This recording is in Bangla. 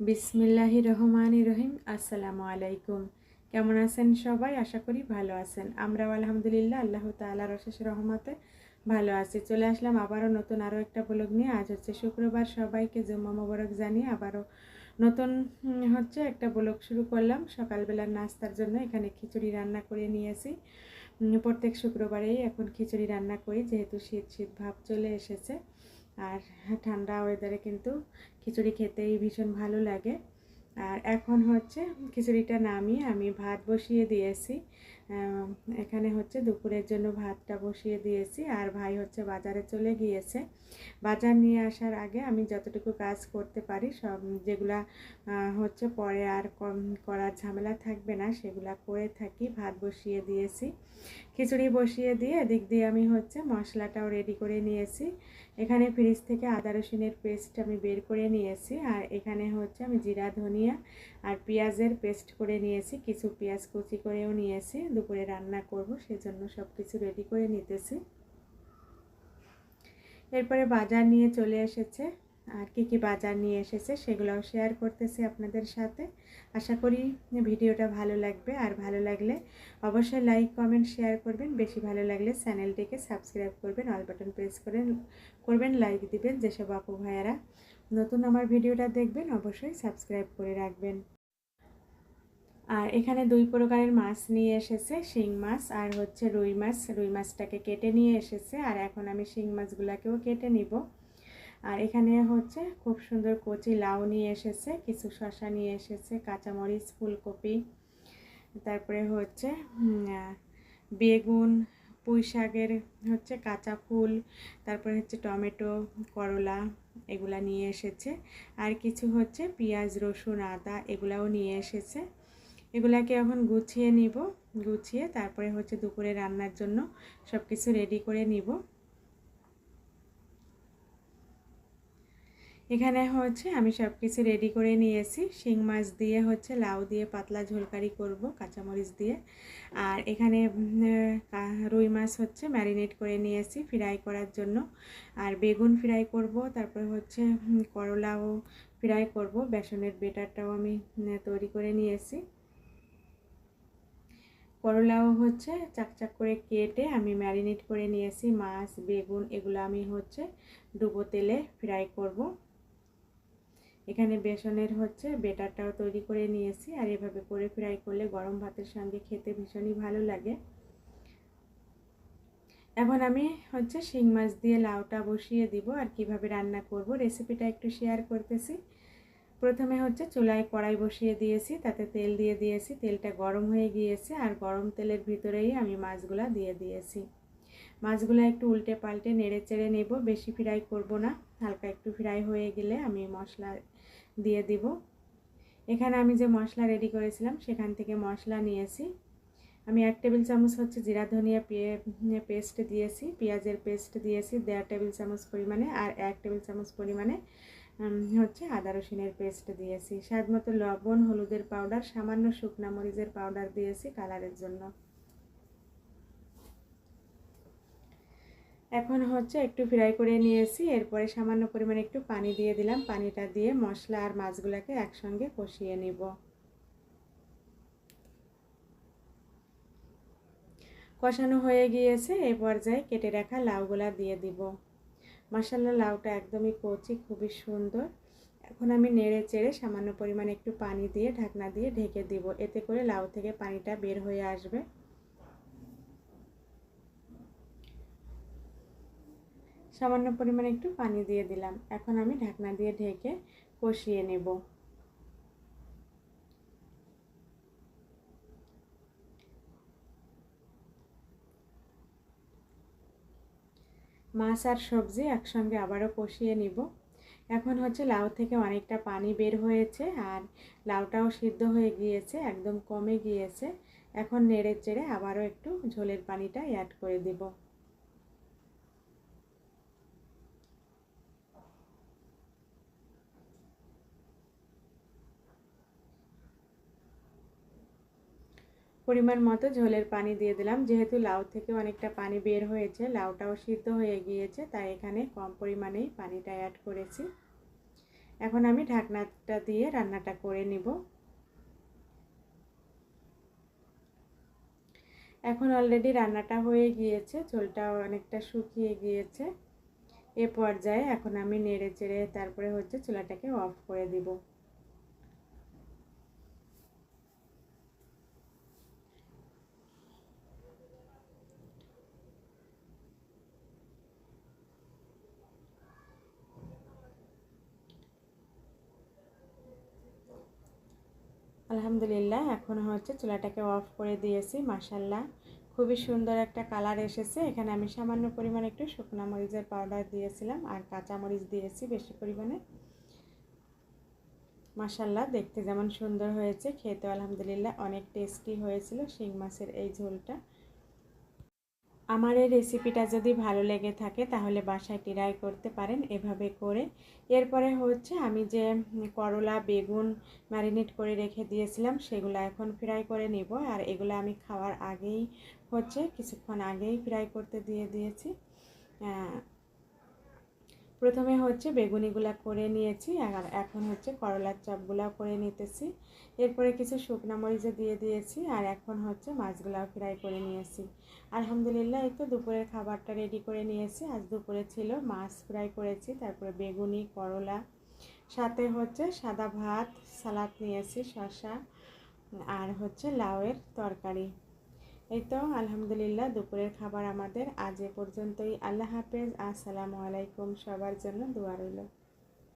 বিসমিল্লাহি রহমানি রহিম। আসসালামু আলাইকুম। কেমন আছেন সবাই? আশা করি ভালো আছেন। আমরাও আলহামদুলিল্লাহ, আল্লাহ তাআলার অশেষ রহমতে ভালো আছি। চলে আসলাম আবারও নতুন আরও একটা ব্লগ নিয়ে। আজ হচ্ছে শুক্রবার। সবাইকে জুম্মা মোবারক জানিয়ে আবারও নতুন হচ্ছে একটা ব্লগ শুরু করলাম। সকালবেলার নাস্তার জন্য এখানে খিচুড়ি রান্না করে নিয়েছি। প্রত্যেক শুক্রবারেই এখন খিচুড়ি রান্না করি। যেহেতু শীত শীত ভাব চলে এসেছে। আর ঠান্ডা ওয়েদারে কিন্তু খিচুড়ি খেতেই ভীষণ ভালো লাগে। আর এখন হচ্ছে খিচুড়িটা নামিয়ে আমি ভাত বসিয়ে দিয়েছি। এখানে হচ্ছে দুপুরের জন্য ভাতটা বসিয়ে দিয়েছি। আর ভাই হচ্ছে বাজারে চলে গিয়েছে। বাজার নিয়ে আসার আগে আমি যতটুকু কাজ করতে পারি, সব যেগুলা হচ্ছে পরে আর করার ঝামেলা থাকবে না, সেগুলা করে থাকি। ভাত বসিয়ে দিয়েছি। খিচুড়ি বসিয়ে দিয়ে এদিক দিয়ে আমি হচ্ছে মশলাটাও রেডি করে নিয়েছি। এখানে ফ্রিজ থেকে আদা রসুনের পেস্ট আমি বের করে নিয়েছি। আর এখানে হচ্ছে আমি জিরা, ধনিয়া আর পেঁয়াজের পেস্ট করে নিয়েছি। কিছু পেঁয়াজ কুচি করেও নিয়েছি। দুপুরে রান্না করব, সেজন্য সব কিছু রেডি করে নিতেছি। এরপরে বাজার নিয়ে চলে এসেছে। আর কি কি বাজার নিয়ে এসেছে সেগুলোও শেয়ার করতেছি আপনাদের সাথে। আশা করি ভিডিওটা ভালো লাগবে। আর ভালো লাগলে অবশ্যই লাইক কমেন্ট শেয়ার করবেন। বেশি ভালো লাগলে চ্যানেলটিকে সাবস্ক্রাইব করবেন অল বাটন প্রেস করে করবেন লাইক দিবেন, যেসব আপু ভাইয়ারা নতুন আমার ভিডিওটা দেখবেন, অবশ্যই সাবস্ক্রাইব করে রাখবেন। আর এখানে দুই প্রকারের মাছ নিয়ে এসেছে, শিং মাছ আর হচ্ছে রুই মাছ। রুই মাছটাকে কেটে নিয়ে এসেছে আর এখন আমি শিং মাছগুলোকেও কেটে নিব। আর এখানে হচ্ছে খুব সুন্দর কচি লাউ নিয়ে এসেছে, কিছু শশা নিয়ে এসেছে, কাঁচামরিচ, ফুলকপি, তারপরে হচ্ছে বেগুন, পুঁই শাকের হচ্ছে কাঁচা ফুল, তারপরে হচ্ছে টমেটো, করলা এগুলা নিয়ে এসেছে। আর কিছু হচ্ছে পেঁয়াজ, রসুন, আদা এগুলাও নিয়ে এসেছে। এগুলাকে এখন গুছিয়ে নিব, গুছিয়ে তারপরে হচ্ছে দুপুরে রান্নার জন্য সব কিছু রেডি করে নিব। এখানে হচ্ছে আমি সব কিছু রেডি করে নিয়েছি। শিং মাছ দিয়ে হচ্ছে লাউ দিয়ে পাতলা ঝোলকারি করব, কাঁচামরিচ দিয়ে। আর এখানে রুই মাছ হচ্ছে ম্যারিনেট করে নিয়েছি ফ্রাই করার জন্য। আর বেগুন ফ্রাই করব, তারপর হচ্ছে করলাও ফ্রাই করব। বেসনের বেটারটাও আমি তৈরি করে নিয়েছি। করলাও হচ্ছে, চাকচাক করে কেটে আমি ম্যারিনেট করে নিয়েছি, মাছ, বেগুন, এগুলো আমি হচ্ছে ডুবো তেলে ফ্রাই করব। এখানে বেসনের হচ্ছে বেটারটাও তৈরি করে নিয়েছি, আর এভাবে করে ফ্রাই করলে গরম ভাতের সঙ্গে খেতে ভীষণই ভালো লাগে। এখন আমি হচ্ছে শিং মাছ দিয়ে লাউটা বসিয়ে দিব, আর কীভাবে রান্না করব রেসিপিটা একটু শেয়ার করতেছি। প্রথমে হচ্ছে চুলায় কড়াই বসিয়ে দিয়েছি, তাতে তেল দিয়ে দিয়েছি। তেলটা গরম হয়ে গিয়েছে আর গরম তেলের ভিতরেই আমি মাছগুলা দিয়ে দিয়েছি। মাছগুলো একটু উল্টে পাল্টে নেড়ে চেড়ে নেব, বেশি ফ্রাই করব না। হালকা একটু ফ্রাই হয়ে গেলে আমি মশলা দিয়ে দিব। এখানে আমি যে মশলা রেডি করেছিলাম, সেখান থেকে মশলা নিয়েছি। আমি এক টেবিল চামচ হচ্ছে জিরা, ধনিয়া পেস্ট দিয়েছি, পেঁয়াজের পেস্ট দিয়েছি, দেড় টেবিল চামচ পরিমাণে আর এক টেবিল চামচ পরিমাণে হচ্ছে আদা রসুনের পেস্ট দিয়েছি। স্বাদ মতো লবণ, হলুদের পাউডার সামান্য শুকনা মরিচের পাউডার দিয়েছি কালারের জন্য। এখন হচ্ছে একটু ফ্রাই করে নিয়েছি, এরপরে সামান্য পরিমাণে একটু পানি দিয়ে দিলাম। পানিটা দিয়ে মশলা আর মাছগুলোকে একসঙ্গে কষিয়ে নিব। কষানো হয়ে গিয়েছে এই পর্যায়ে কেটে রাখা লাউগুলা দিয়ে দিব। মশালা লাউটা একদমই কচি, খুবই সুন্দর। এখন আমি নেড়ে চেড়ে সামান্য পরিমাণে একটু পানি দিয়ে, ঢাকনা দিয়ে ঢেকে দিব। এতে করে লাউ থেকে পানিটা বের হয়ে আসবে। সামান্য পরিমাণে একটু পানি দিয়ে দিলাম। এখন আমি ঢাকনা দিয়ে ঢেকে কষিয়ে নেব। মাছ আর সবজি একসঙ্গে আবারও কষিয়ে নিব। এখন হচ্ছে লাউ থেকে অনেকটা পানি বের হয়েছে আর লাউটাও সিদ্ধ হয়ে গিয়েছে, একদম কমে গিয়েছে। এখন নেড়ে চেড়ে আবারও একটু ঝোলের পানিটা অ্যাড করে দিব। পরিমাণ মতো ঝোলের পানি দিয়ে দিলাম। যেহেতু লাউ থেকে অনেকটা পানি বের হয়েছে, লাউটাও সিদ্ধ হয়ে গিয়েছে, তাই এখানে কম পরিমাণেই পানিটা অ্যাড করেছি। এখন আমি ঢাকনাটা দিয়ে রান্নাটা করে নিব। এখন অলরেডি রান্নাটা হয়ে গিয়েছে ঝোলটা অনেকটা শুকিয়ে গিয়েছে। এ পর্যায়ে এখন আমি নেড়ে চেড়ে তারপরে হচ্ছে চুলাটাকে অফ করে দিব। আলহামদুলিল্লাহ, এখন হচ্ছে চুলাটাকে অফ করে দিয়েছি মাসাল্লাহ খুবই সুন্দর একটা কালার এসেছে। এখানে আমি সামান্য পরিমাণে একটু শুকনো মরিচের পাউডার দিয়েছিলাম আর কাঁচা মরিচ দিয়েছি বেশি পরিমাণে। মাসাল্লাহ দেখতে যেমন সুন্দর হয়েছে খেতে আলহামদুলিল্লাহ অনেক টেস্টি হয়েছিল শিং মাছের এই ঝোলটা। আমার এই রেসিপিটা যদি ভালো লেগে থাকে, তাহলে বাসায় ট্রাই করতে পারেন এভাবে করে। এরপরে হচ্ছে আমি যে করলা, বেগুন ম্যারিনেট করে রেখে দিয়েছিলাম, সেগুলো এখন ফ্রাই করে নেব। আর এগুলো আমি খাওয়ার আগেই হচ্ছে, কিছুক্ষণ আগেই ফ্রাই করতে দিয়ে দিয়েছি। প্রথমে হচ্ছে বেগুনিগুলা করে নিয়েছি, আর এখন হচ্ছে করলার চপগুলা করে নিতেছি। এরপরে কিছু শুকনো মরিচে দিয়ে দিয়েছি, আর এখন হচ্ছে মাছগুলাও ফ্রাই করে নিয়েছি। আলহামদুলিল্লাহ, এই তো দুপুরের খাবারটা রেডি করে নিয়েছি। আজ দুপুরে ছিল মাছ ফ্রাই করেছি, তারপরে বেগুনি, করলা, সাথে হচ্ছে সাদা ভাত, সালাদ নিয়েছি, শসা, আর হচ্ছে লাউয়ের তরকারি। এই তো, আলহামদুলিল্লাহ, দুপুরের খাবার আমাদের। আজ এ পর্যন্তই। আল্লাহ হাফেজ। আসসালামু আলাইকুম। সবার জন্য দোয়া রইল।